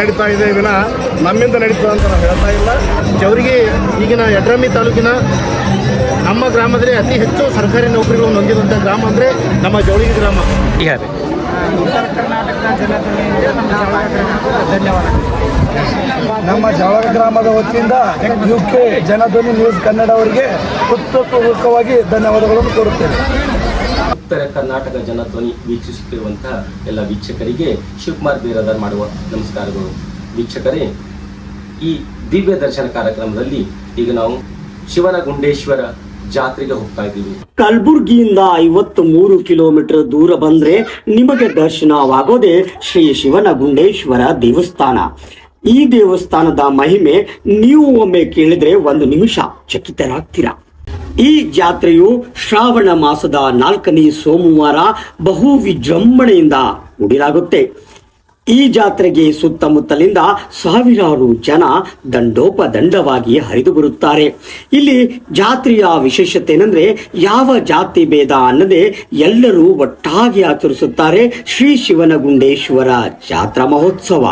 ನಡೀತಾ ಇದೆ ವಿನ ನಮ್ಮಿಂದ ನಡೀತದೆ ಅಂತ ನಾವು ಹೇಳ್ತಾ ಇಲ್ಲ. ಜವರಿಗೆ ಈಗಿನ ಯಡ್ರಮ್ಮಿ ತಾಲೂಕಿನ ನಮ್ಮ ಗ್ರಾಮದಲ್ಲಿ ಅತಿ ಹೆಚ್ಚು ಸರ್ಕಾರಿ ನೌಕರಿಗಳನ್ನು ಹೊಂದಿರುವಂಥ ಗ್ರಾಮ ಅಂದರೆ ನಮ್ಮ ಜವಳಿಗೆ ಗ್ರಾಮ. ಉತ್ತರ ಕರ್ನಾಟಕ ಜನತೆಗೆ ನಮ್ಮ ಧನ್ಯವಾದಗಳು. ನಮ್ಮ ಜವಳ ಗ್ರಾಮದ ವತಿಯಿಂದ U K Janadhwani news Kannada ಅವರಿಗೆ ಉತ್ತಪೂರ್ವಕವಾಗಿ ಧನ್ಯವಾದಗಳನ್ನು ಕೋರುತ್ತೇವೆ ಉತ್ತರ ಕರ್ನಾಟಕ ಜನಧ್ವನಿ ವೀಕ್ಷಿಸುತ್ತಿರುವಂತಹ ಎಲ್ಲ ವೀಕ್ಷಕರಿಗೆ ಶಿವಕುಮಾರ್ ಬೀರಾದರ್ ಮಾಡುವ ನಮಸ್ಕಾರಗಳು. ವೀಕ್ಷಕರೇ, ಈ ದಿವ್ಯ ದರ್ಶನ ಕಾರ್ಯಕ್ರಮದಲ್ಲಿ ಈಗ ನಾವು ಶಿವನ ಗುಂಡೇಶ್ವರ ಜಾತ್ರೆಗೆ ಹೋಗ್ತಾ ಇದ್ದೀವಿ. ಕಲಬುರ್ಗಿಯಿಂದ ಐವತ್ತು ಮೂರು ಕಿಲೋಮೀಟರ್ ದೂರ ಬಂದ್ರೆ ನಿಮಗೆ ದರ್ಶನವಾಗೋದೇ ಶ್ರೀ ಶಿವನ ಗುಂಡೇಶ್ವರ ದೇವಸ್ಥಾನ. ಈ ದೇವಸ್ಥಾನದ ಮಹಿಮೆ ನೀವು ಒಮ್ಮೆ ಕೇಳಿದ್ರೆ ಒಂದು ನಿಮಿಷ ಚಕಿತರಾಗ್ತೀರಾ? ಈ ಜಾತ್ರೆಯು ಶ್ರಾವಣ ಮಾಸದ ನಾಲ್ಕನೇ ಸೋಮವಾರ ಬಹು ವಿಜೃಂಭಣೆಯಿಂದ ಉಡಿಲಾಗುತ್ತೆ ಈ ಜಾತ್ರೆಗೆ ಸುತ್ತಮುತ್ತಲಿಂದ ಸಾವಿರಾರು ಜನ ದಂಡೋಪದಂಡವಾಗಿ ಹರಿದು ಬರುತ್ತಾರೆ ಇಲ್ಲಿ ಜಾತ್ರೆಯ ವಿಶೇಷತೆ ಏನಂದ್ರೆ ಯಾವ ಜಾತಿ ಭೇದ ಅನ್ನದೆ ಎಲ್ಲರೂ ಒಟ್ಟಾಗಿ ಆಚರಿಸುತ್ತಾರೆ ಶ್ರೀ ಶಿವನಗುಂಡೇಶ್ವರ ಜಾತ್ರಾ ಮಹೋತ್ಸವ.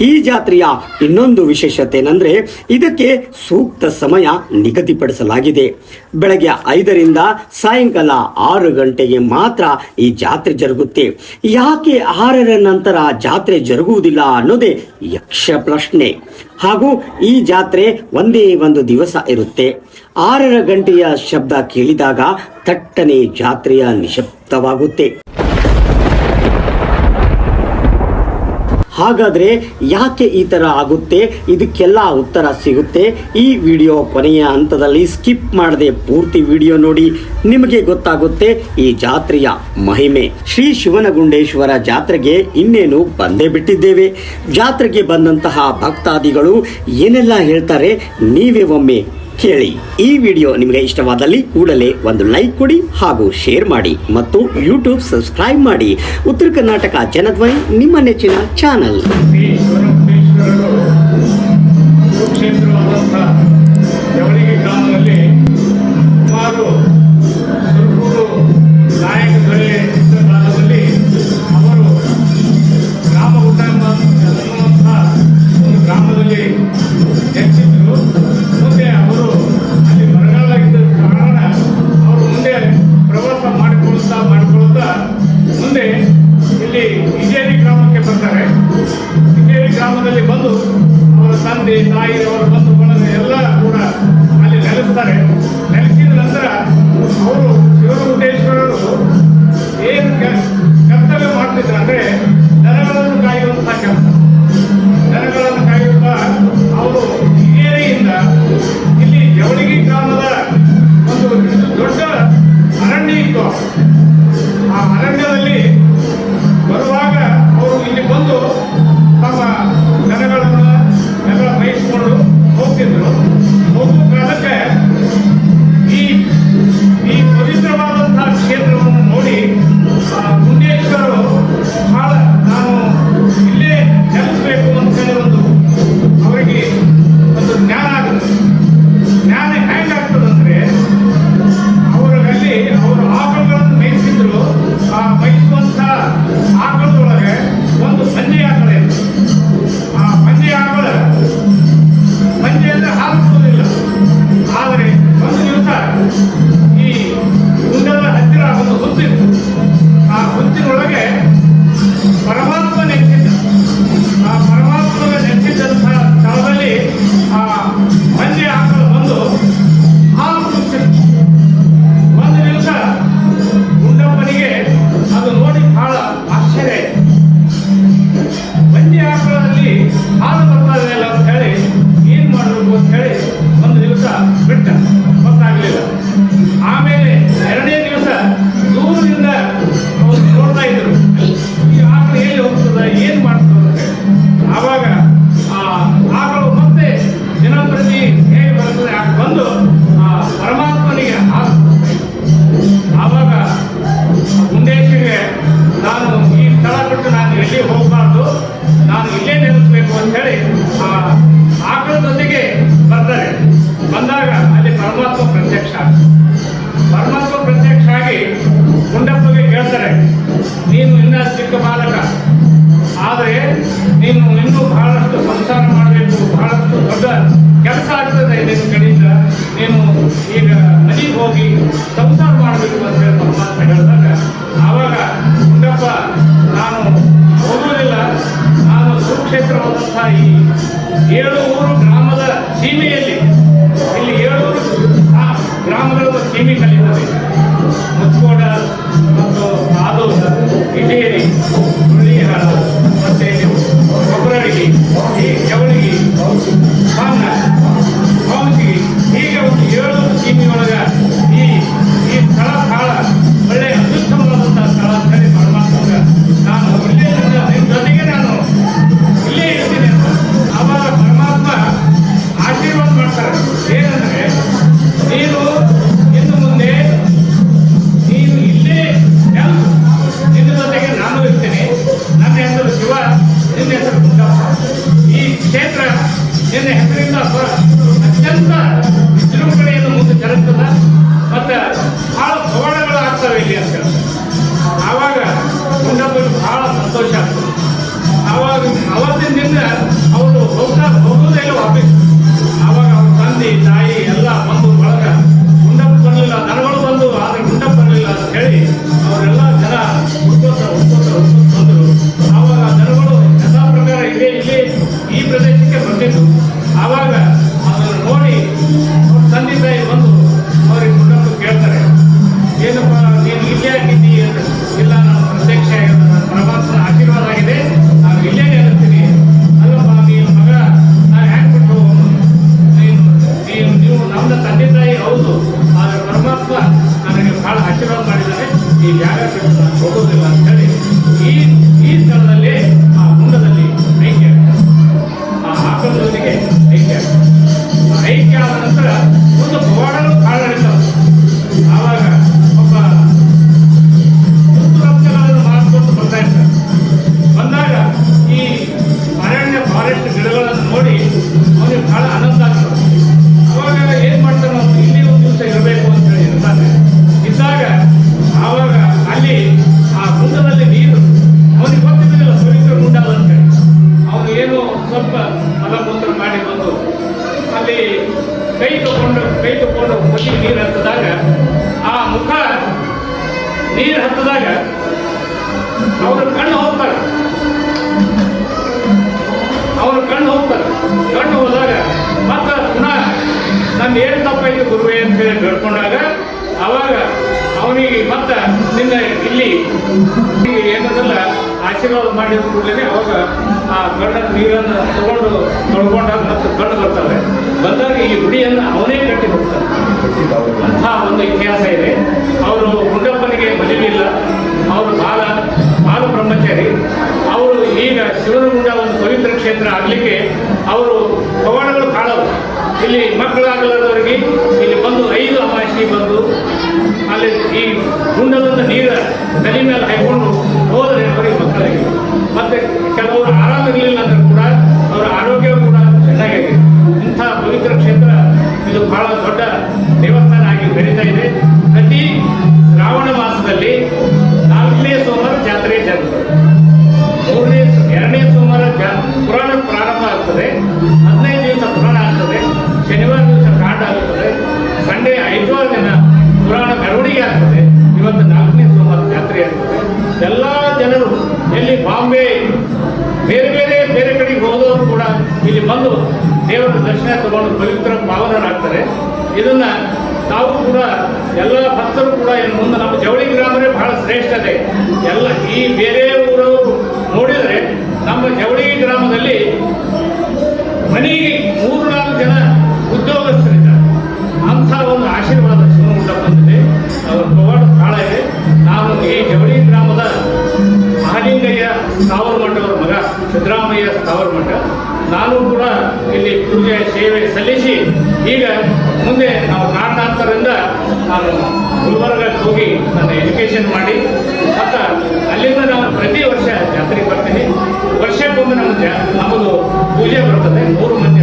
ಈ ಜಾತ್ರೆಯ ಇನ್ನೊಂದು ವಿಶೇಷತೆ ಏನಂದ್ರೆ ಇದಕ್ಕೆ ಸೂಕ್ತ ಸಮಯ ನಿಗದಿಪಡಿಸಲಾಗಿದೆ. ಬೆಳಗ್ಗೆ ಐದರಿಂದ ಸಾಯಂಕಾಲ ಆರು ಗಂಟೆಗೆ ಮಾತ್ರ ಈ ಜಾತ್ರೆ ಜರುಗುತ್ತೆ. ಯಾಕೆ ಆರರ ನಂತರ ಜಾತ್ರೆ ಜರುಗುವುದಿಲ್ಲ ಅನ್ನೋದೇ ಯಕ್ಷ ಪ್ರಶ್ನೆ. ಹಾಗೂ ಈ ಜಾತ್ರೆ ಒಂದೇ ಒಂದು ದಿವಸ ಇರುತ್ತೆ. ಆರರ ಗಂಟೆಯ ಶಬ್ದ ಕೇಳಿದಾಗ ತಟ್ಟನೆ ಜಾತ್ರೆಯ ನಿಶಬ್ದವಾಗುತ್ತೆ. ಹಾಗಾದ್ರೆ ಯಾಕೆ ಈ ಥರ ಆಗುತ್ತೆ? ಇದಕ್ಕೆಲ್ಲ ಉತ್ತರ ಸಿಗುತ್ತೆ. ಈ ವಿಡಿಯೋ ಕೊನೆಯ ಹಂತದಲ್ಲಿ ಸ್ಕಿಪ್ ಮಾಡದೆ ಪೂರ್ತಿ ವಿಡಿಯೋ ನೋಡಿ. ನಿಮಗೆ ಗೊತ್ತಾಗುತ್ತೆ ಈ ಜಾತ್ರೆಯ ಮಹಿಮೆ. ಶ್ರೀ ಶಿವನಗುಂಡೇಶ್ವರ ಜಾತ್ರೆಗೆ ಇನ್ನೇನು ಬಂದೇ ಬಿಟ್ಟಿದ್ದೇವೆ. ಜಾತ್ರೆಗೆ ಬಂದಂತಹ ಭಕ್ತಾದಿಗಳು ಏನೆಲ್ಲ ಹೇಳ್ತಾರೆ? ನೀವೇ ಒಮ್ಮೆ ಕೇಳಿ. ಈ ವಿಡಿಯೋ ನಿಮಗೆ ಇಷ್ಟವಾದಲ್ಲಿ ಕೂಡಲೇ ಒಂದು ಲೈಕ್ ಕೊಡಿ ಹಾಗೂ ಶೇರ್ ಮಾಡಿ ಮತ್ತು ಯೂಟ್ಯೂಬ್ ಸಬ್ಸ್ಕ್ರೈಬ್ ಮಾಡಿ. ಉತ್ತರ ಕರ್ನಾಟಕ ಜನಧ್ವನಿ ನಿಮ್ಮ ನೆಚ್ಚಿನ ಚಾನಲ್. ஆடு மக்கள் எல்லாம் ಆವಾಗ ಗುಂಡಪ್ಪ ನಾನು ಹೋಗುವುದಿಲ್ಲ. ನಾನು ಸುಕ್ಷೇತ್ರವಾದಂತಹ ಈ ಏಳು ಊರು ಗ್ರಾಮದ ಸೀಮೆಯಲ್ಲಿ, ಇಲ್ಲಿ ಏಳು ಆ ಗ್ರಾಮಗಳ ಸೀಮೆ ಕಲಿತದೆ ಮುತ್ಕೋಡ ಮತ್ತು ಆದೋಸ ಇಟೇರಿ ಆಶೀರ್ವಾದ ಮಾಡಿದ ಕೂಡಲೇ ಅವಾಗ ಆ ಗಂಡ ನೀರನ್ನು ತಗೊಂಡು ತೊಳ್ಕೊಂಡಾಗ ಮತ್ತು ಕಣ್ಣು ಬರ್ತಾರೆ ಬಂದಾಗ ಈ ಗುಡಿಯನ್ನು ಅವನೇ ಕಟ್ಟಿ ಹೋಗ್ತಾನೆ. ಅಂಥ ಒಂದು ಇತಿಹಾಸ ಇದೆ. ಅವರು ಗುಂಡಪ್ಪನಿಗೆ ಇಲ್ಲ. ಅವರು ಬಾಲ ಬಾಲ ಬ್ರಹ್ಮಚಾರಿ. ಅವರು ಈಗ ಶಿವನಗುಂಡ ಒಂದು ಪವಿತ್ರ ಕ್ಷೇತ್ರ ಆಗಲಿಕ್ಕೆ ಅವರು ಪವಾಡಗಳು ಕಾಣವು ಇಲ್ಲಿ ಮಕ್ಕಳಾಗಲಾದವರಿಗೆ ಇಲ್ಲಿ ಬಂದು ಐದು ಅಮಾಸಿ ಬಂದು ಅಲ್ಲಿ ಈ ಗುಂಡದಂತ ನೀರ ತಲೆ ಮೇಲೆ ಹಾಕೊಂಡು ಹೋದರೆ ಅವರಿಗೆ ಮಕ್ಕಳಿಗೆ. ಮತ್ತೆ ಕೆಲವರು ಆರಾಮ ಇರಲಿಲ್ಲ ಅಂದ್ರೆ ಕೂಡ ಅವರ ಆರೋಗ್ಯ ಕೂಡ ಚೆನ್ನಾಗಿದೆ. ಇಂಥ ಪವಿತ್ರ ಕ್ಷೇತ್ರ ಇದು ಬಹಳ ದೊಡ್ಡ ದೇವಸ್ಥಾನ ಆಗಿ ಬೆಳೀತಾ ಇದೆ. ಪ್ರತಿ ಶ್ರಾವಣ ಮಾಸದಲ್ಲಿ ನಾಲ್ಕನೇ ಸೋಮವಾರ ಜಾತ್ರೆ ಜರುಗುತ್ತದೆ. ಮೂರನೇ, ಎರಡನೇ ಸೋಮವಾರ ಜಾ ಪುರಾಣ ಪ್ರಾರಂಭ ಆಗ್ತದೆ. ಹದಿನೈದು ದಿವಸ ಪುರಾಣ ಶನಿವಾರ ದಿವಸ ಕಾಂಡ ಆಗುತ್ತದೆ. ಸಂಡೇ ಐದವಾರ ದಿನ ಪುರಾಣ ಮೆರವಣಿಗೆ ಆಗ್ತದೆ. ಇವತ್ತು ನಾಲ್ಕನೇ ಸೋಮವಾರ ಜಾತ್ರೆ ಆಗ್ತದೆ. ಎಲ್ಲ ಜನರು ಎಲ್ಲಿ ಬಾಂಬೆ, ಬೇರೆ ಬೇರೆ ಬೇರೆ ಕಡೆಗೆ ಹೋದವರು ಕೂಡ ಇಲ್ಲಿ ಬಂದು ದೇವರ ದರ್ಶನ ತಗೊಂಡು ಪವಿತ್ರ ಪಾವನರಾಗ್ತಾರೆ. ಇದನ್ನು ತಾವು ಕೂಡ ಎಲ್ಲ ಭಕ್ತರು ಕೂಡ ಇನ್ನು ಮುಂದೆ ನಮ್ಮ ಜವಳಿ ಗ್ರಾಮವೇ ಬಹಳ ಶ್ರೇಷ್ಠತೆ ಎಲ್ಲ ಈ ಬೇರೆ ಊರವರು ನೋಡಿದರೆ ನಮ್ಮ ಜವಳಿ ಗ್ರಾಮದಲ್ಲಿ ಮನೆಗೆ ಮೂರು ನಾಲ್ಕು ಜನ ಉದ್ಯೋಗಸ್ಥರಿದ್ದಾರೆ. ಅಂತ ಒಂದು ಆಶೀರ್ವಾದ ಶಿವಮೊಗ್ಗ ಬಂದಿದೆ. ಅವರ ಪವಾಡ ಕಾಳ ಇದೆ. ನಾವು ಈ ಜವಳಿ ಗ್ರಾಮದ ಮಹಾಲಿಂಗಯ್ಯ ಸ್ಥಾವರ ಮಠವರ ಮಗ ಸಿದ್ದರಾಮಯ್ಯ ಸ್ಥಾವರ ಮಠ ನಾನು ಕೂಡ ಇಲ್ಲಿ ಪೂಜೆ, ಸೇವೆ ಸಲ್ಲಿಸಿ ಈಗ ಮುಂದೆ ನಾವು ಕಾರಣಾಂತರದಿಂದ ನಾನು ಗುಲ್ಬರ್ಗಕ್ಕೆ ಹೋಗಿ ನನ್ನ ಎಜುಕೇಷನ್ ಮಾಡಿ. ಮತ್ತು ಅಲ್ಲಿಂದ ನಾನು ಪ್ರತಿ ವರ್ಷ ಜಾತ್ರೆಗೆ ಬರ್ತೀನಿ. ವರ್ಷಕ್ಕೊಮ್ಮೆ ನಮ್ಮ ಜಾ ನಮ್ಮದು ಪೂಜೆ ಬರ್ತದೆ. ಮೂರು ಮಂದಿ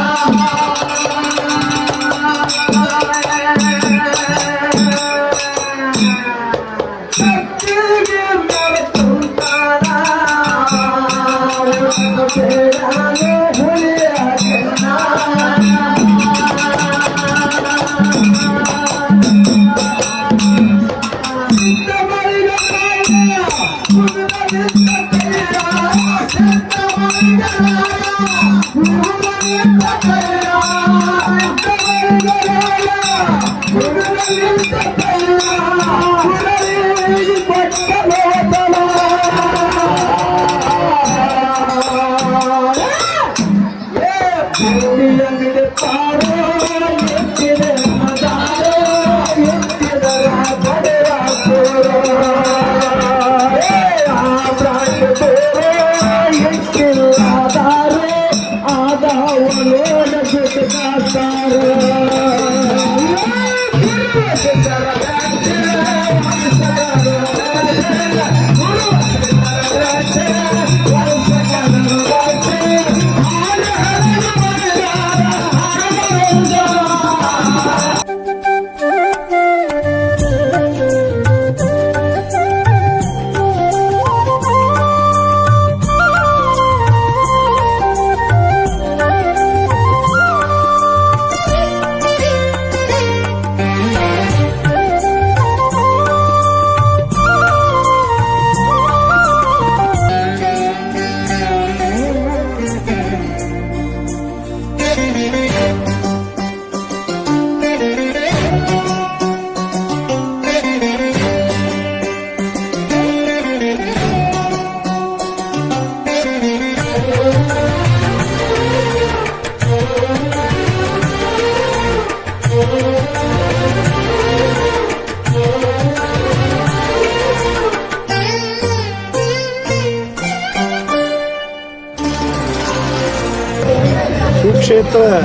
ಸುಕ್ಷೇತ್ರ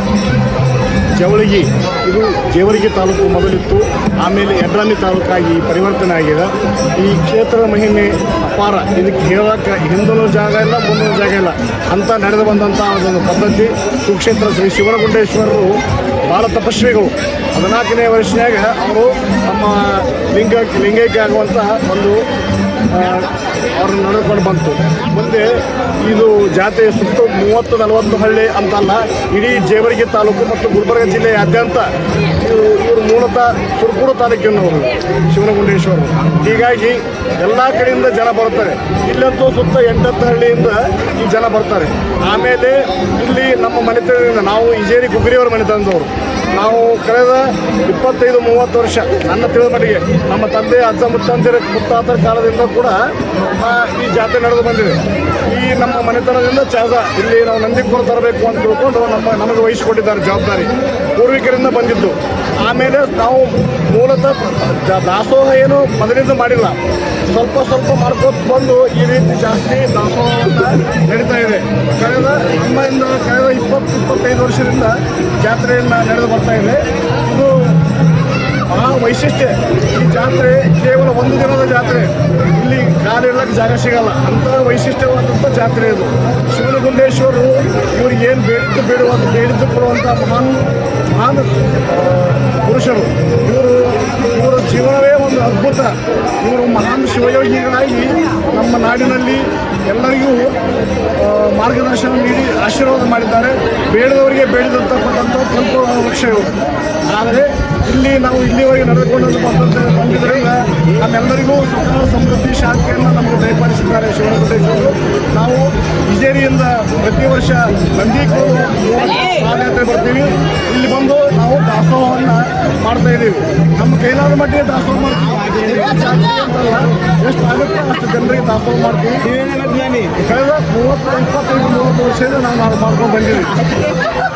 ಜವಳಿಗೆ, ಇದು ಜೇವರ್ಗಿ ತಾಲೂಕು ಮೊದಲಿತ್ತು. ಆಮೇಲೆ ಯಡ್ರಾಮಿ ತಾಲೂಕಾಗಿ ಪರಿವರ್ತನೆ ಆಗಿದೆ. ಈ ಕ್ಷೇತ್ರದ ಮಹಿಮೆ ಅಪಾರ. ಇದಕ್ಕೆ ಹೇಳಕ್ಕೆ ಹಿಂದೂ ಜಾಗ ಇಲ್ಲ ಮುಂದಿನ ಜಾಗ ಇಲ್ಲ. ಅಂತ ನಡೆದು ಬಂದಂಥ ಒಂದು ಪದ್ಧತಿ. ಸುಕ್ಷೇತ್ರ ಶ್ರೀ ಶಿವನಗುಂಡೇಶ್ವರರು ಭಾಳ ತಪಸ್ವಿಗಳು. ಹದಿನಾಲ್ಕನೇ ವರ್ಷನಾಗ ಅವರು ತಮ್ಮ ಲಿಂಗ, ಲಿಂಗೈಕ್ಯ ಆಗುವಂತಹ ಒಂದು ಅವ್ರನ್ನ ನಡೆದುಕೊಂಡು ಬಂತು. ಮುಂದೆ ಇದು ಜಾತ್ರೆ ಸುತ್ತ ಮೂವತ್ತು ನಲವತ್ತು ಹಳ್ಳಿ ಅಂತಲ್ಲ, ಇಡೀ ಜೇವರ್ಗಿ ತಾಲೂಕು ಮತ್ತು ಗುಲ್ಬರ್ಗ ಜಿಲ್ಲೆಯಾದ್ಯಂತ ಇವರು ಮೂಲತಃ ಸುರ್ಪುರ ತಾಲೂಕಿನವರು, ಶಿವನಗುಂಡೇಶ್ವರ. ಹೀಗಾಗಿ ಎಲ್ಲ ಕಡೆಯಿಂದ ಜನ ಬರ್ತಾರೆ ಇಲ್ಲಂತೂ ಸುತ್ತ ಎಂಟತ್ತು ಹಳ್ಳಿಯಿಂದ ಈ ಜನ ಬರ್ತಾರೆ. ಆಮೇಲೆ ಇಲ್ಲಿ ನಮ್ಮ ಮನೆತನದಿಂದ ನಾವು ಇಜೇರಿ ಮನೆ ಮನೆತನದವರು. ನಾವು ಕಳೆದ ಇಪ್ಪತ್ತೈದು, ಮೂವತ್ತು ವರ್ಷ, ನನ್ನ ತಿಳಿದ ಮಟ್ಟಿಗೆ ನಮ್ಮ ತಂದೆ, ಅಜ್ಜ, ಮುತ್ತಂದಿರ, ಮುತ್ತಾತರ ಕಾಲದಿಂದ ಕೂಡ ಈ ಜಾತ್ರೆ ನಡೆದು ಬಂದಿದೆ. ಈ ನಮ್ಮ ಮನೆತನದಿಂದ ಚಾದ ಇಲ್ಲಿ ನಾವು ನಂದಿಪುರ ತರಬೇಕು ಅಂತ ತಿಳ್ಕೊಂಡು ನಮ್ಮ ನಮಗೆ ವಹಿಸಿಕೊಟ್ಟಿದ್ದಾರೆ ಜವಾಬ್ದಾರಿ ಪೂರ್ವಿಕರಿಂದ ಬಂದಿದ್ದು. ಆಮೇಲೆ ನಾವು ಮೂಲತಃ ದಾಸೋಹ ಏನು ಮೊದಲಿಂದ ಮಾಡಿಲ್ಲ. ಸ್ವಲ್ಪ ಸ್ವಲ್ಪ ಮಾಡ್ಕೋತ ಬಂದು ಈ ರೀತಿ ಜಾಸ್ತಿ ದಾಸೋಹ ನಡೀತಾ ಇದೆ. ಕಳೆದ ನಮ್ಮಿಂದ ಕಳೆದ ಇಪ್ಪತ್ತು, ಇಪ್ಪತ್ತೈದು ವರ್ಷದಿಂದ ಜಾತ್ರೆಯನ್ನು ನಡೆದು ಬರ್ತಾ ಇದೆ. ಆ ವೈಶಿಷ್ಟ್ಯ. ಈ ಜಾತ್ರೆ ಕೇವಲ ಒಂದು ದಿನದ ಜಾತ್ರೆ. ಇಲ್ಲಿ ಕಾಲಿಡಕ್ಕೆ ಜಾಗ ಸಿಗಲ್ಲ. ಅಂತ ವೈಶಿಷ್ಟ್ಯವಾದಂಥ ಜಾತ್ರೆ ಇದು. ಶಿವನಗುಂಡೇಶ್ವರರು ಇವ್ರಿಗೆ ಏನು ಬೇಡಿದ್ದು ಬೇಡುವಂತ ಬೇಡಿದ್ದು ಕೊಡುವಂಥ ಮಹಾನ್ ಮಹಾನ್ ಪುರುಷರು. ಇವರು, ಇವರ ಜೀವನವೇ ಒಂದು ಅದ್ಭುತ. ಇವರು ಮಹಾನ್ ಶಿವಯೋಗಿಗಳಾಗಿ ನಮ್ಮ ನಾಡಿನಲ್ಲಿ ಎಲ್ಲರಿಗೂ ಮಾರ್ಗದರ್ಶನ ನೀಡಿ ಆಶೀರ್ವಾದ ಮಾಡಿದ್ದಾರೆ. ಬೇಡದವರಿಗೆ ಬೇಡಿದಂತಕ್ಕಂಥ ಸಂಪೂರ್ಣ ವೃಕ್ಷ ಇವರು ಆದರೆ ಇಲ್ಲಿ ನಾವು ಇಲ್ಲಿವರೆಗೆ ನಡೆದುಕೊಂಡು ಬಂದಿದ್ದರಿಂದ ನಮ್ಮೆಲ್ಲರಿಗೂ ಸುಖ ಸಮೃದ್ಧಿ ಶಾಂತಿಯನ್ನು ನಮಗೆ ದಯಪಾಲಿಸಿದ್ದಾರೆ ಶಿವನಗುಂಡೇಶ್ವರರು ನಾವು ಬಿಜೇರಿಯಿಂದ ಪ್ರತಿ ವರ್ಷ ನಂದಿಗೂ ಪಾದಯಾತ್ರೆ ಬರ್ತೀವಿ. ಇಲ್ಲಿ ಬಂದು ನಾವು ದಾಸೋಹವನ್ನು ಮಾಡ್ತಾ ಇದ್ದೀವಿ. ನಮ್ಮ ಕೈಲಾದ ಮಟ್ಟಿಗೆ ದಾಸೋಹ ಮಾಡ್ತೀವಿ. ಎಷ್ಟು ಆಗುತ್ತೆ ಅಷ್ಟು ಜನರಿಗೆ ದಾಸೋಹ ಮಾಡ್ತೀವಿ. ಕಳೆದ ಮೂವತ್ತು, ಇಪ್ಪತ್ತೈದು, ಮೂವತ್ತು ವರ್ಷದಿಂದ ನಾವು ನಾವು ಮಾಡ್ಕೊಂಡು ಬಂದಿದ್ದೀವಿ.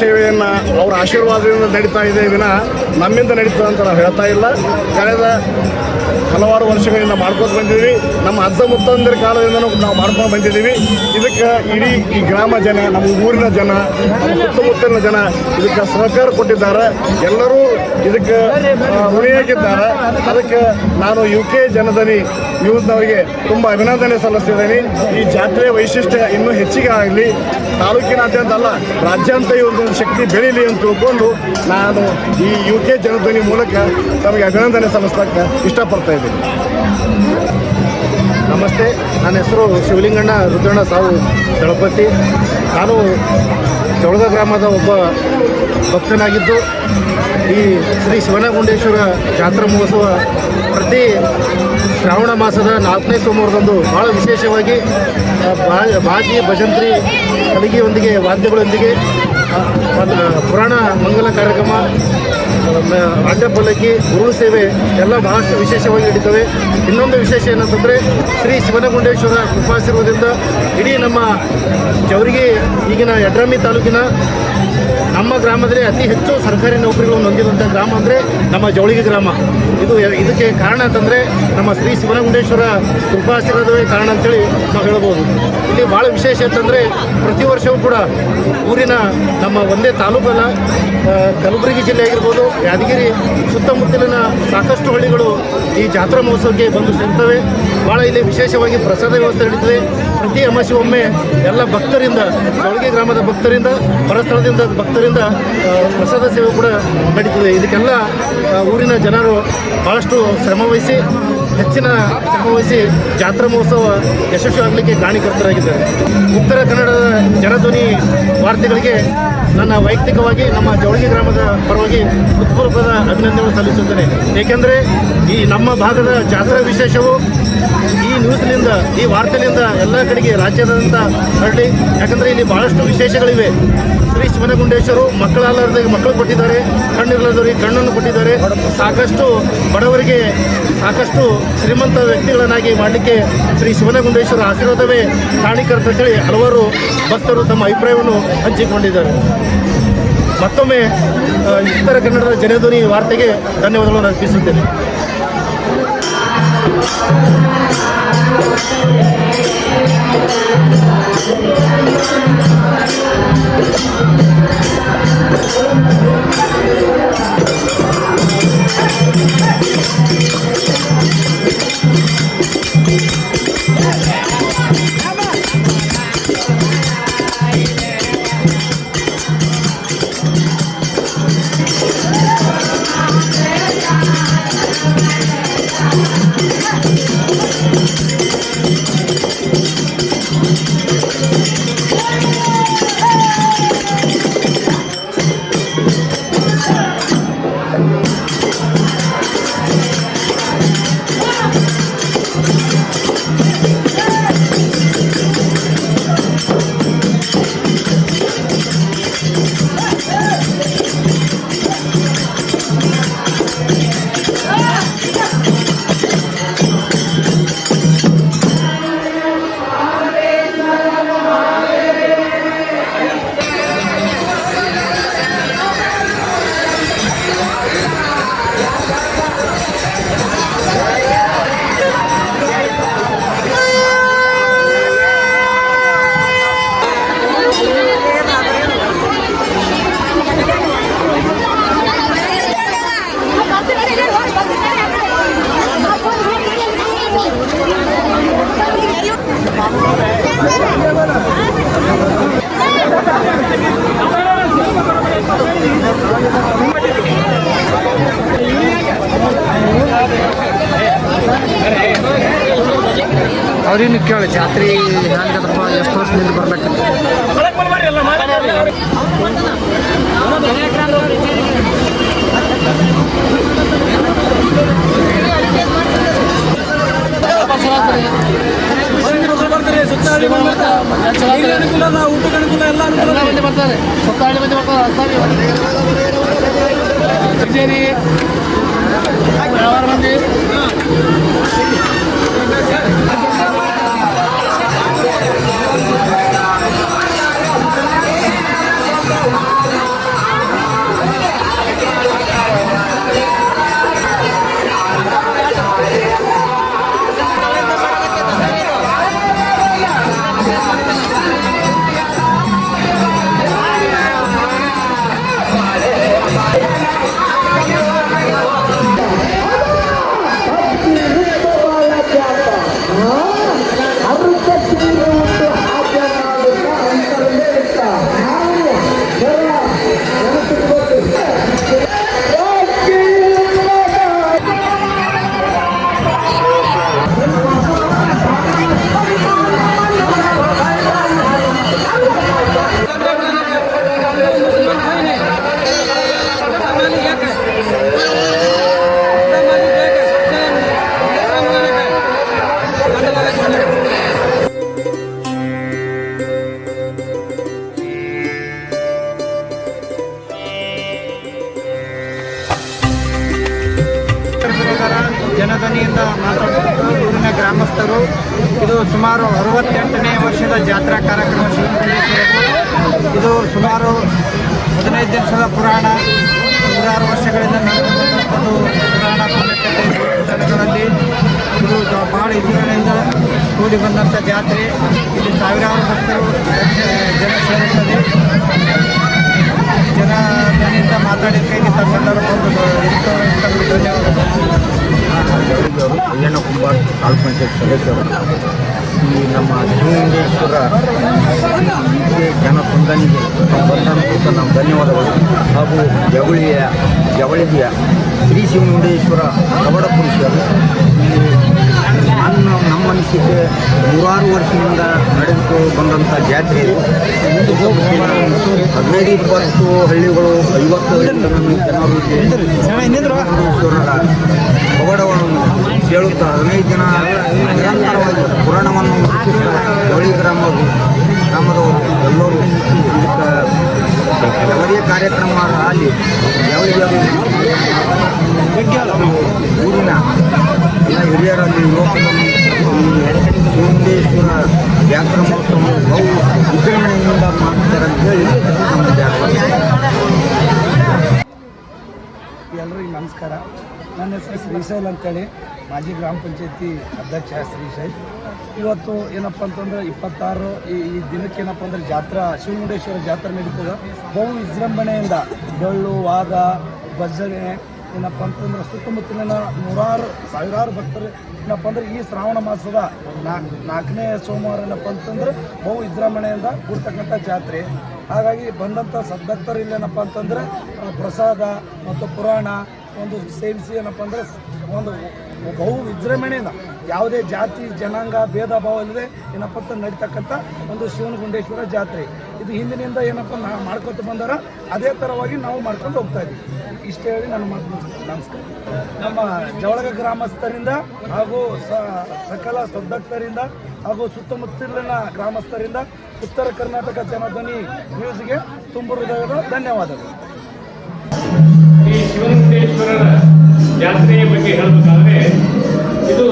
ಸೇವೆಯನ್ನು ಅವರ ಆಶೀರ್ವಾದದಿಂದ ನಡೀತಾ ಇದೆ ವಿನ ನಮ್ಮಿಂದ ನಡೀತದೆ ಅಂತ ನಾವು ಹೇಳ್ತಾ ಇಲ್ಲ. ಕಳೆದ ಹಲವಾರು ವರ್ಷಗಳಿಂದ ಮಾಡ್ಕೊಂಡು ಬಂದಿದ್ದೀವಿ. ನಮ್ಮ ಅರ್ಧ ಮುತ್ತಂದಿರ ಕಾಲದಿಂದನೂ ನಾವು ಮಾಡ್ಕೊಂಡು ಬಂದಿದ್ದೀವಿ. ಇದಕ್ಕೆ ಇಡೀ ಈ ಗ್ರಾಮ ಜನ, ನಮ್ಮ ಊರಿನ ಜನ ಸುತ್ತಮುತ್ತಲಿನ ಜನ ಇದಕ್ಕೆ ಸಹಕಾರ ಕೊಟ್ಟಿದ್ದಾರೆ. ಎಲ್ಲರೂ ಇದಕ್ಕೆ ಋಣಿಯಾಗಿದ್ದಾರೆ. ಅದಕ್ಕೆ ನಾನು ಯು ಕೆ ಜನದಲ್ಲಿ ನ್ಯೂಸ್ನವರಿಗೆ ತುಂಬ ಅಭಿನಂದನೆ ಸಲ್ಲಿಸ್ತಿದ್ದೇನೆ. ಈ ಜಾತ್ರೆಯ ವೈಶಿಷ್ಟ್ಯ ಇನ್ನೂ ಹೆಚ್ಚಿಗೆ ಆಗಲಿ. ತಾಲೂಕಿನಾದ್ಯಂತ ಅಲ್ಲ ರಾಜ್ಯಾಂತ ಈ ಒಂದು ಶಕ್ತಿ ಬೆಳೀಲಿ ಅಂತ ತಿಳ್ಕೊಂಡು ನಾನು ಈ ಯು ಕೆ ಜನಧ್ವನಿ ಮೂಲಕ ತಮಗೆ ಅಭಿನಂದನೆ ಸಲ್ಲಿಸ್ಲಿಕ್ಕೆ ಇಷ್ಟಪಡ್ತಾ ಇದ್ದೀನಿ. ನಮಸ್ತೆ, ನನ್ನ ಹೆಸರು ಶಿವಲಿಂಗಣ್ಣ ರುದ್ರಣ್ಣ ಸಾವು ದಳಪತಿ. ನಾನು ಜೋಳದ ಗ್ರಾಮದ ಒಬ್ಬ ಭಕ್ತನಾಗಿದ್ದು, ಈ ಶ್ರೀ ಶಿವನಗುಂಡೇಶ್ವರ ಜಾತ್ರಾ ಮಹೋತ್ಸವ ಪ್ರತಿ ಶ್ರಾವಣ ಮಾಸದ ನಾಲ್ಕನೇ ಸೋಮವಾರದಂದು ಭಾಳ ವಿಶೇಷವಾಗಿ ಬಾಜಿ, ಭಜಂತ್ರಿ ಕಲಿಗೆಯೊಂದಿಗೆ ವಾದ್ಯಗಳೊಂದಿಗೆ ಪುರಾಣ ಮಂಗಲ ಕಾರ್ಯಕ್ರಮ ಅಡ್ಡ ಪಲ್ಲಕ್ಕಿ, ಗುರು ಸೇವೆ ಎಲ್ಲ ಬಹಳಷ್ಟು ವಿಶೇಷವಾಗಿ ನಡೀತವೆ ಇನ್ನೊಂದು ವಿಶೇಷ ಏನಂತಂದರೆ, ಶ್ರೀ ಶಿವನಗುಂಡೇಶ್ವರ ಕೃಪಾಶೀರ್ವಾದದಿಂದ ಇಡೀ ನಮ್ಮ ಜವರಿಗೆ ಈಗಿನ ಯಡ್ರಾಮಿ ತಾಲೂಕಿನ ನಮ್ಮ ಗ್ರಾಮದಲ್ಲಿ ಅತಿ ಹೆಚ್ಚು ಸರ್ಕಾರಿ ನೌಕರಿಗಳನ್ನು ಹೊಂದಿರುವಂಥ ಗ್ರಾಮ ಅಂದರೆ ನಮ್ಮ ಜವಳಿಗೆ ಗ್ರಾಮ. ಇದು ಇದಕ್ಕೆ ಕಾರಣ ಅಂತಂದರೆ ನಮ್ಮ ಶ್ರೀ ಶಿವನಗುಂಡೇಶ್ವರ ಕೃಪಾಶೀರ್ವಾದವೇ ಕಾರಣ ಅಂತೇಳಿ ನಾವು ಹೇಳ್ಬೋದು. ಇಲ್ಲಿ ಭಾಳ ವಿಶೇಷ ಅಂತಂದರೆ ಪ್ರತಿ ವರ್ಷವೂ ಕೂಡ ಊರಿನ ನಮ್ಮ ಒಂದೇ ತಾಲೂಕಲ್ಲ ಕಲಬುರಗಿ ಜಿಲ್ಲೆ ಆಗಿರ್ಬೋದು, ಯಾದಗಿರಿ ಸುತ್ತಮುತ್ತಲಿನ ಸಾಕಷ್ಟು ಹಳ್ಳಿಗಳು ಈ ಜಾತ್ರಾ ಮಹೋತ್ಸವಕ್ಕೆ ಬಂದು ಸೇರ್ತವೆ. ಭಾಳ ಇಲ್ಲಿ ವಿಶೇಷವಾಗಿ ಪ್ರಸಾದ ವ್ಯವಸ್ಥೆ ನಡೀತದೆ. ಪ್ರತಿ ಅಮಾಸೆ ಒಮ್ಮೆ ಎಲ್ಲ ಭಕ್ತರಿಂದ ಚೌಳಿಗೆ ಗ್ರಾಮದ ಭಕ್ತರಿಂದ, ಪರಸ್ಥಳದಿಂದ ಭಕ್ತರಿಂದ ಪ್ರಸಾದ ಸೇವೆ ಕೂಡ ನಡೀತದೆ. ಇದಕ್ಕೆಲ್ಲ ಊರಿನ ಜನರು ಭಾಳಷ್ಟು ಶ್ರಮವಹಿಸಿ ಹೆಚ್ಚಿನ ಶ್ರಮವಹಿಸಿ ಜಾತ್ರಾ ಮಹೋತ್ಸವ ಯಶಸ್ವಿ ಆಗಲಿಕ್ಕೆ ಕಾರಣೀಕರ್ತರಾಗಿದ್ದಾರೆ ಉತ್ತರ ಕನ್ನಡದ ಜನಧ್ವನಿ ವಾರ್ತೆಗಳಿಗೆ ನನ್ನ ವೈಯಕ್ತಿಕವಾಗಿ ನಮ್ಮ ಜವಳಿಗೆ ಗ್ರಾಮದ ಪರವಾಗಿ ಹೃತ್ಪೂರ್ವಕದ ಅಭಿನಂದನೆ ಸಲ್ಲಿಸುತ್ತೇನೆ. ಏಕೆಂದರೆ ಈ ನಮ್ಮ ಭಾಗದ ಜಾತ್ರಾ ವಿಶೇಷವು ಈ ನ್ಯೂಸ್ನಿಂದ ಈ ವಾರ್ತೆಯಿಂದ ಎಲ್ಲ ಕಡೆಗೆ ರಾಜ್ಯದಾದ್ಯಂತ ಹರಡಿ. ಯಾಕಂದರೆ ಇಲ್ಲಿ ಭಾಳಷ್ಟು ವಿಶೇಷಗಳಿವೆ. ಶ್ರೀ ಶಿವನಗುಂಡೇಶ್ವರು ಮಕ್ಕಳಲ್ಲದವರಿಗೆ ಮಕ್ಕಳು ಕೊಟ್ಟಿದ್ದಾರೆ ಕಣ್ಣಿಲ್ಲದವರಿಗೆ ಕಣ್ಣನ್ನು ಕೊಟ್ಟಿದ್ದಾರೆ. ಸಾಕಷ್ಟು ಬಡವರಿಗೆ ಸಾಕಷ್ಟು ಶ್ರೀಮಂತ ವ್ಯಕ್ತಿಗಳನ್ನಾಗಿ ಮಾಡಲಿಕ್ಕೆ ಶ್ರೀ ಶಿವನಗುಂಡೇಶ್ವರ ಆಶೀರ್ವಾದವೇ ಅಂತೇಳಿ ಹಲವಾರು ಭಕ್ತರು ತಮ್ಮ ಅಭಿಪ್ರಾಯವನ್ನು ಹಂಚಿಕೊಂಡಿದ್ದಾರೆ. ಮತ್ತೊಮ್ಮೆ ಉತ್ತರ ಕನ್ನಡದ ಜನಧ್ವನಿ ವಾರ್ತೆಗೆ ಧನ್ಯವಾದಗಳನ್ನು ಅರ್ಪಿಸುತ್ತೇನೆ. ಅವ್ರಿನ್ನು ಕೇಳಿ, ಜಾತ್ರೆ ಹೆಂಗದಪ್ಪ, ಎಷ್ಟು ವರ್ಷದಿಂದ ಬರ್ಬೇಕಂತ ಬರ್ಬೇಕು? ಊಟಕ್ಕೆ ಅನುಕೂಲ ಎಲ್ಲ ಅನುಕೂಲ ಮಂದಿ ಬರ್ತಾರೆ ಸುತ್ತಾಳಿ ಮಂದಿ ಬರ್ತಾರೆ ಮಂದಿ. Terima kasih. ಸುಮಾರು ಹದಿನೈದು ದಿವಸದ ಪುರಾಣ, ನೂರಾರು ವರ್ಷಗಳಿಂದ ನಡೆದಂಥ ಒಂದು ಪುರಾಣ ಸ್ಥಳಗಳಲ್ಲಿ ಇದು ಬಹಳ ಇತಿಹಾಸದಿಂದ ಕೂಡಿ ಬಂದಂಥ ಜಾತ್ರೆ. ಇಲ್ಲಿ ಸಾವಿರಾರು ಭಕ್ತರು ಜನ ಸೇರುತ್ತದೆ ಜನ ಜನರಿಂದ ಮಾತಾಡಿದ್ದಕ್ಕಾಗಿ ತಮ್ಮೆಲ್ಲರೂ ಅಯ್ಯಣ್ಣ ಕುಂಬಾರ್ ತಾಲೂಕು ಪಂಚಾಯತ್ ಸದಸ್ಯರು. ಈ ನಮ್ಮ ಶಿವಲಿಂಗೇಶ್ವರ ಹೀಗೆ ಜನ ಸಂದಣಿಗೆ ಬಂದಂತ ನಮ್ಮ ಧನ್ಯವಾದಗಳು. ಹಾಗೂ ಜವಳಿಯ, ಜವಳಿಗೆಯ ಶ್ರೀ ಶಿವಮುಂಡೇಶ್ವರ ಕವಡ ಪುರುಷರು. ನನ್ನ, ನಮ್ಮ ಅನಿಸಿಕೆ ನೂರಾರು ವರ್ಷದಿಂದ ನಡೆದು ಬಂದಂಥ ಜಾತ್ರೆ ಇದು. ಹದಿನೈದು, ಇಪ್ಪತ್ತು ಹಳ್ಳಿಗಳು, ಐವತ್ತು ಜನರು ಕವಡವನ್ನು ಕೇಳುತ್ತಾ ಹದಿನೈದು ಜನ ನಿರಂತರವಾಗಿ ಯಾವುದೇ ಕಾರ್ಯಕ್ರಮ ಆಗಲಿ ಯಾವುದೇ ಊರಿನ ಎಲ್ಲ ಹಿರಿಯರಲ್ಲಿ ಯುವಕರಲ್ಲಿ ಶಿವಲಿಂಗೇಶ್ವರ ಜಾತ್ರಾ ಮಹೋತ್ಸವ ಬಹು ವಿಜೃಂಭಣೆಯಿಂದ ಮಾಡ್ತಾರೆ ಅಂತ ಹೇಳಿ ನಮ್ಮ ಎಲ್ಲರಿಗೂ ನಮಸ್ಕಾರ. ನನ್ನ ಹೆಸರು ಶ್ರೀಶೈಲ್ ಅಂತೇಳಿ. ಮಾಜಿ ಗ್ರಾಮ ಪಂಚಾಯತಿ ಅಧ್ಯಕ್ಷ ಶ್ರೀಶೈಲ್ ಇವತ್ತು ಏನಪ್ಪ ಅಂತಂದ್ರೆ ಇಪ್ಪತ್ತಾರು ಈ ಈ ದಿನಕ್ಕೆ ಏನಪ್ಪ ಅಂದ್ರೆ ಜಾತ್ರಾ ಶಿವಮುಂಡೇಶ್ವರ ಜಾತ್ರೆ ನಡೀತದೆ. ಬಹು ವಿಜೃಂಭಣೆಯಿಂದ ಡೊಳ್ಳು ವಾದ, ಭಜನೆ, ಏನಪ್ಪ ಅಂತಂದ್ರೆ ಸುತ್ತಮುತ್ತಲಿನ ನೂರಾರು, ಸಾವಿರಾರು ಭಕ್ತರು ಏನಪ್ಪ ಅಂದ್ರೆ ಈ ಶ್ರಾವಣ ಮಾಸದ ನಾಲ್ಕು ನಾಲ್ಕನೇ ಸೋಮವಾರ ಏನಪ್ಪ ಅಂತಂದ್ರೆ ಬಹು ವಿಜೃಂಭಣೆಯಿಂದ ಕೂಡ್ತಕ್ಕಂಥ ಜಾತ್ರೆ. ಹಾಗಾಗಿ ಬಂದಂಥ ಸದ್ಭಕ್ತರು ಇಲ್ಲೇನಪ್ಪ ಅಂತಂದ್ರೆ ಪ್ರಸಾದ ಮತ್ತು ಪುರಾಣ ಒಂದು ಸೇವಿಸಿ ಏನಪ್ಪ ಅಂದರೆ ಒಂದು ಬಹು ವಿಜೃಂಭಣೆಯಿಂದ ಯಾವುದೇ ಜಾತಿ, ಜನಾಂಗ, ಭೇದ ಭಾವ ಇಲ್ಲದೆ ಏನಪ್ಪ ಅಂತ ನಡೀತಕ್ಕಂಥ ಒಂದು ಶಿವನಗುಂಡೇಶ್ವರ ಜಾತ್ರೆ. ಇದು ಹಿಂದಿನಿಂದ ಏನಪ್ಪ ನಾ ಮಾಡ್ಕೊತ ಬಂದಾರ, ಅದೇ ಥರವಾಗಿ ನಾವು ಮಾಡ್ಕೊಂಡು ಹೋಗ್ತಾ ಇದ್ದೀವಿ ಇಷ್ಟೇ ಹೇಳಿ ನನ್ನ ಮಾತು ನಮಸ್ಕಾರ. ನಮ್ಮ ಜವಳಗ ಗ್ರಾಮಸ್ಥರಿಂದ ಹಾಗೂ ಸಕಲ ಸದ್ದಕ್ತರಿಂದ ಹಾಗೂ ಸುತ್ತಮುತ್ತಲಿನ ಗ್ರಾಮಸ್ಥರಿಂದ ಉತ್ತರ ಕರ್ನಾಟಕ ಜನಧ್ವನಿ ನ್ಯೂಸ್ಗೆ ತುಂಬ ಹೃದಯದ ಧನ್ಯವಾದಗಳು. ಈ ಜಾತ್ರೆಯ ಬಗ್ಗೆ ಹೇಳಬೇಕಾದ್ರೆ, ಇದು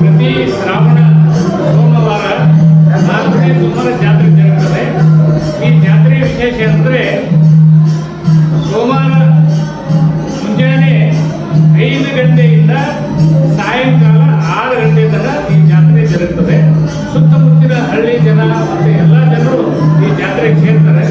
ಪ್ರತಿ ಶ್ರಾವಣ ಸೋಮವಾರ ಸೋಮವಾರ ಜಾತ್ರೆ ಜರುಗುತ್ತದೆ ಈ ಜಾತ್ರೆಯ ವಿಶೇಷ ಅಂದರೆ ಸೋಮವಾರ ಮುಂಜಾನೆ ಐದು ಗಂಟೆಯಿಂದ ಸಾಯಂಕಾಲ ಆರು ಗಂಟೆ ತನಕ ಈ ಜಾತ್ರೆ ಜರುಗುತ್ತದೆ ಸುತ್ತಮುತ್ತಿನ ಹಳ್ಳಿ ಜನ ಮತ್ತು ಎಲ್ಲ ಜನರು ಈ ಜಾತ್ರೆಗೆ ಸೇರ್ತಾರೆ.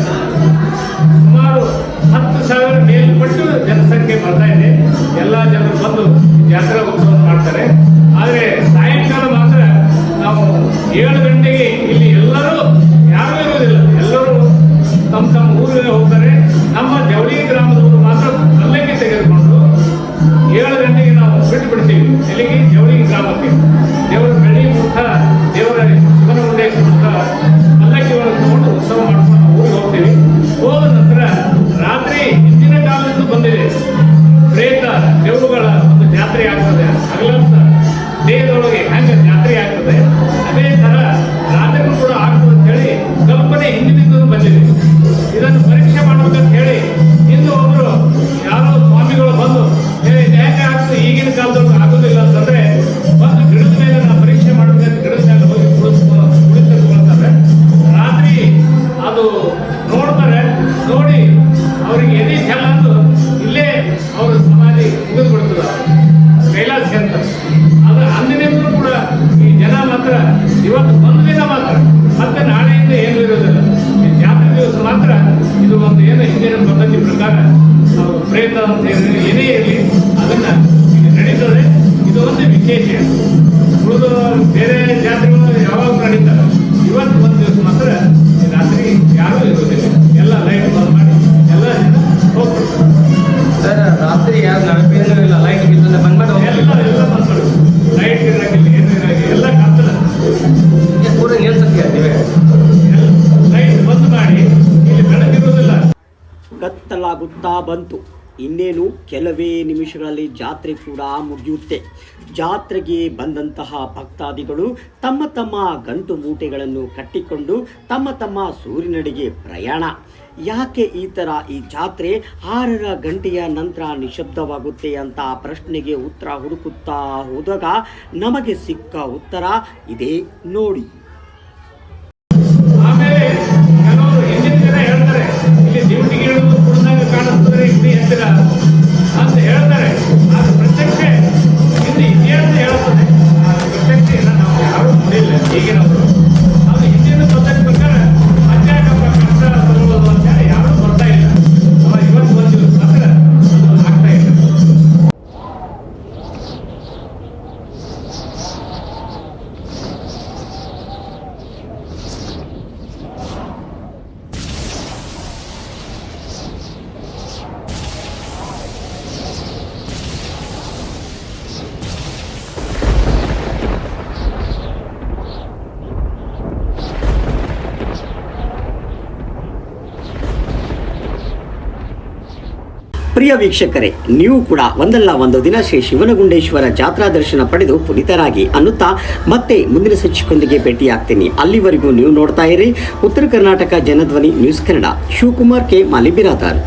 ಅಂತ ಹೇಳಿದ್ರೆ ಏನೇ ಇರಲಿ ಅದನ್ನ ನಡೀತದೆ ಇದು ಒಂದು ವಿಶೇಷ ಉಳಿದು ಬೇರೆ ಜಾತ್ರೆಗಳು ಯಾವಾಗ ನಡೀತಾರೆ ಇವತ್ತು ಒಂದು ದಿವಸ ಮಾತ್ರ ಈ ರಾತ್ರಿ ಯಾರೂ ಇರೋದಿಲ್ಲ ಎಲ್ಲ ಲೈಟ್ ಬಂದ್ ಮಾಡಿ ಎಲ್ಲ ಜನ ಹೋಗ್ಬಿಡ್ತಾರೆ ಸರ್ ರಾತ್ರಿ ಯಾರು ನಡಪೇನೂ ಇಲ್ಲ ಲೈಟ್ ಇದ್ದಲ್ಲ ಬಂದ್ ಮಾಡಿ ಎಲ್ಲ ಎಲ್ಲ ಬಂದ್ಬಿಡು. ಲೈಟ್ ಇರಾಗಿಲ್ಲ ಏನು ಇರಾಗಿ ಎಲ್ಲ ಕಾಪ್ತಲ್ಲ ಪೂರ ನಿಲ್ಸಕ್ಕೆ ನೀವೇ. ಲೈಟ್ ಬಂದ್ ಮಾಡಿ. ಇಲ್ಲಿ ಬೆಳಕಿರೋದಿಲ್ಲ ಕತ್ತಲಾಗುತ್ತಾ ಬಂತು. ಇನ್ನೇನು ಕೆಲವೇ ನಿಮಿಷಗಳಲ್ಲಿ ಜಾತ್ರೆ ಕೂಡ ಮುಗಿಯುತ್ತೆ. ಜಾತ್ರೆಗೆ ಬಂದಂತಹ ಭಕ್ತಾದಿಗಳು ತಮ್ಮ ತಮ್ಮ ಗಂಟು ಮೂಟೆಗಳನ್ನು ಕಟ್ಟಿಕೊಂಡು ತಮ್ಮ ತಮ್ಮ ಸೂರಿನಡೆಗೆ ಪ್ರಯಾಣ. ಯಾಕೆ ಈ ಥರ ಈ ಜಾತ್ರೆ ಆರರ ಗಂಟೆಯ ನಂತರ ನಿಶಬ್ದವಾಗುತ್ತೆ ಅಂತ ಪ್ರಶ್ನೆಗೆ ಉತ್ತರ ಹುಡುಕುತ್ತಾ ಹೋದಾಗ ನಮಗೆ ಸಿಕ್ಕ ಉತ್ತರ ಇದೇ ನೋಡಿ. ಕಾಣಿಸ್ತದೆ ಇಲ್ಲಿ ಎತ್ತಿರ ಅಂತ ಹೇಳ್ತಾರೆ. ಅದು ಪ್ರತ್ಯಕ್ಷ ಇಲ್ಲಿ ಇದೆ ಅಂತ ಹೇಳುತ್ತದೆ. ಪ್ರತ್ಯಕ್ಷ ನಾವು ಯಾರು ನೋಡಿಲ್ಲ ಈಗಿನವರು ಪ್ರಿಯ ವೀಕ್ಷಕರೇ, ನೀವು ಕೂಡ ಒಂದಲ್ಲ ಒಂದು ದಿನ ಶ್ರೀ ಶಿವನಗುಂಡೇಶ್ವರ ಜಾತ್ರಾ ದರ್ಶನ ಪಡೆದು ಪುನೀತರಾಗಿ ಅನ್ನುತ್ತಾ ಮತ್ತೆ ಮುಂದಿನ ಸಚಿವರೊಂದಿಗೆ ಭೇಟಿಯಾಗ್ತೀನಿ. ಅಲ್ಲಿವರೆಗೂ ನೀವು ನೋಡ್ತಾ ಇರಿ, ಉತ್ತರ ಕರ್ನಾಟಕ ಜನಧ್ವನಿ ನ್ಯೂಸ್ ಕನ್ನಡ, ಶಿವಕುಮಾರ್ ಕೆ. ಮಾಲಿ ಬಿರಾದಾರ್